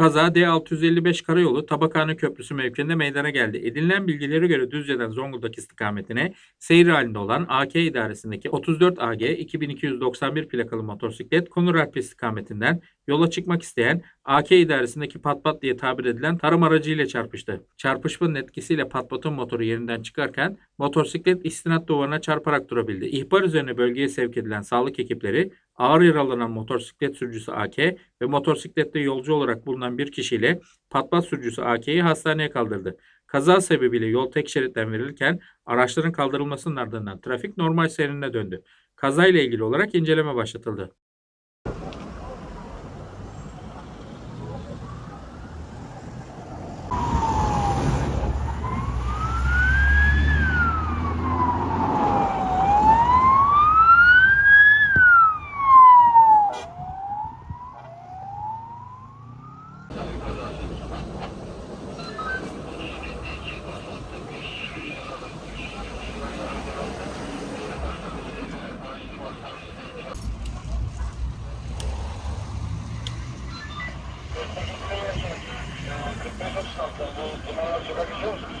Kaza D655 karayolu Tabakhane Köprüsü mevkiinde meydana geldi. Edinilen bilgilere göre Düzce'den Zonguldak istikametine seyir halinde olan AK idaresindeki 34 AG 2291 plakalı motosiklet Konuralp istikametinden yola çıkmak isteyen AK idaresindeki patpat diye tabir edilen tarım aracıyla çarpıştı. Çarpışmanın etkisiyle patpatın motoru yerinden çıkarken motosiklet istinat duvarına çarparak durabildi. İhbar üzerine bölgeye sevk edilen sağlık ekipleri ağır yaralanan motosiklet sürücüsü AK ve motosiklette yolcu olarak bulunan bir kişiyle patpat sürücüsü AK'yi hastaneye kaldırdı. Kaza sebebiyle yol tek şeritten verilirken araçların kaldırılmasının ardından trafik normal seyrine döndü. Kazayla ilgili olarak inceleme başlatıldı. you.